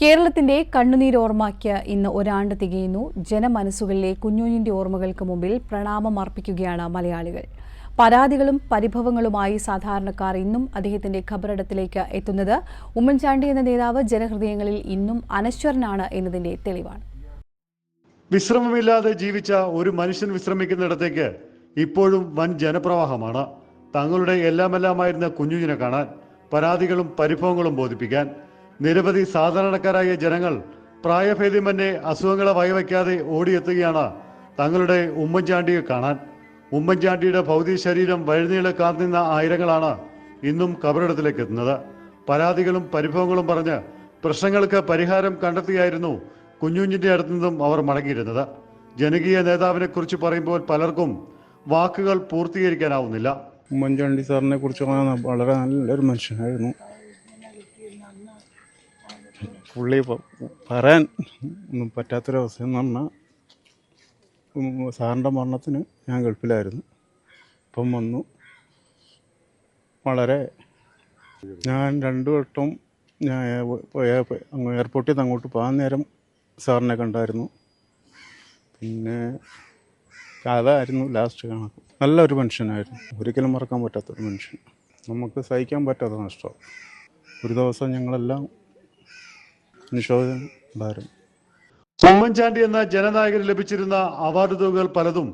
കേരളത്തിന്റെ കണ്ണുനീരോർമ്മയ്ക്ക് ഇന്ന് ഒരാണ്ട് തികയുന്നു. ജനമനസ്സുകളിലെ കുഞ്ഞുഞ്ഞിന്റെ ഓർമ്മകൾക്ക് മുമ്പിൽ പ്രണാമം അർപ്പിക്കുകയാണ് മലയാളികൾ. പരാതികളും പരിഭവങ്ങളുമായി സാധാരണക്കാർ ഇന്നും അദ്ദേഹത്തിന്റെ ഖബറിടത്തിലേക്ക് എത്തുന്നത്. ഉമ്മൻചാണ്ടി എന്ന നേതാവ് ജനഹൃദയങ്ങളിൽ ഇന്നും അനശ്വരനാണ് എന്നതിന്റെ തെളിവാണ്. വിശ്രമമില്ലാതെ ജീവിച്ച ഒരു മനുഷ്യൻ വിശ്രമിക്കുന്നിടത്തേക്ക് ഇപ്പോഴും വൻ ജനപ്രവാഹമാണ്. തങ്ങളുടെ എല്ലാമെല്ലാമായിരുന്ന കുഞ്ഞുഞ്ഞിനെ കാണാൻ പരാതികളും പരിഭവങ്ങളും ബോധിപ്പിക്കാൻ നിരവധി സാധാരണക്കാരായ ജനങ്ങൾ പ്രായഭേദ്യമന്യേ അസുഖങ്ങളെ വയവയ്ക്കാതെ ഓടിയെത്തുകയാണ് തങ്ങളുടെ ഉമ്മൻചാണ്ടിയെ കാണാൻ. ഉമ്മൻചാണ്ടിയുടെ ഭൗതിക ശരീരം വഴുനീളെ കാത്തുനിന്ന ആയിരങ്ങളാണ് ഇന്നും കബറിടത്തിലേക്ക് എത്തുന്നത്. പരാതികളും പരിഭവങ്ങളും പറഞ്ഞ് പ്രശ്നങ്ങൾക്ക് പരിഹാരം കണ്ടെത്തിയായിരുന്നു കുഞ്ഞുഞ്ഞിന്റെ അടുത്തു നിന്നും അവർ മടങ്ങിയിരുന്നത്. ജനകീയ നേതാവിനെ കുറിച്ച് പറയുമ്പോൾ പലർക്കും വാക്കുകൾ പൂർത്തീകരിക്കാനാവുന്നില്ല. ഉമ്മൻചാണ്ടി സാറിനെ കുറിച്ച് വളരെ നല്ലൊരു മനുഷ്യനായിരുന്നു. പുള്ളി പറയാൻ ഒന്നും പറ്റാത്തൊരവസ്ഥ എന്ന് പറഞ്ഞാൽ സാറിന്റെ മരണത്തിന് ഞാൻ ഗൾഫിലായിരുന്നു. ഇപ്പം വന്നു. വളരെ ഞാൻ രണ്ടു വട്ടം ഞാൻ എയർപോർട്ടിൽ നിന്ന് അങ്ങോട്ട് പോകാൻ നേരം സാറിനെ കണ്ടായിരുന്നു. പിന്നെ അതായിരുന്നു ലാസ്റ്റ് കണക്ക്. നല്ലൊരു മനുഷ്യനായിരുന്നു. ഒരിക്കലും മറക്കാൻ പറ്റാത്തൊരു മനുഷ്യൻ. നമുക്ക് സഹിക്കാൻ പറ്റാത്ത നഷ്ടം. ഒരു ദിവസം ഞങ്ങളെല്ലാം നിശോധന ഭാരം ഉമ്മൻചാണ്ടി എന്ന ജനനായകന് ലഭിച്ചിരുന്ന അവാർഡ് തുകകൾ പലതും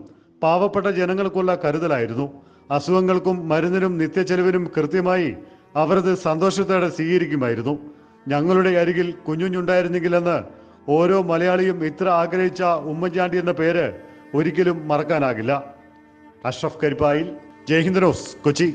പാവപ്പെട്ട ജനങ്ങൾക്കുള്ള കരുതലായിരുന്നു. അസുഖങ്ങൾക്കും മരുന്നിനും നിത്യച്ചെലവിനും കൃത്യമായി അവരത് സന്തോഷത്തോടെ സ്വീകരിക്കുമായിരുന്നു. ഞങ്ങളുടെ അരികിൽ കുഞ്ഞുഞ്ഞുണ്ടായിരുന്നെങ്കിലെന്ന് ഓരോ മലയാളിയും ഇത്ര ആഗ്രഹിച്ച ഉമ്മൻചാണ്ടി എന്ന പേര് ഒരിക്കലും മറക്കാനാകില്ല. അഷ്റഫ് കരിപ്പായിൽ ജയ്ഹിന്ദ് റോസ് കൊച്ചി.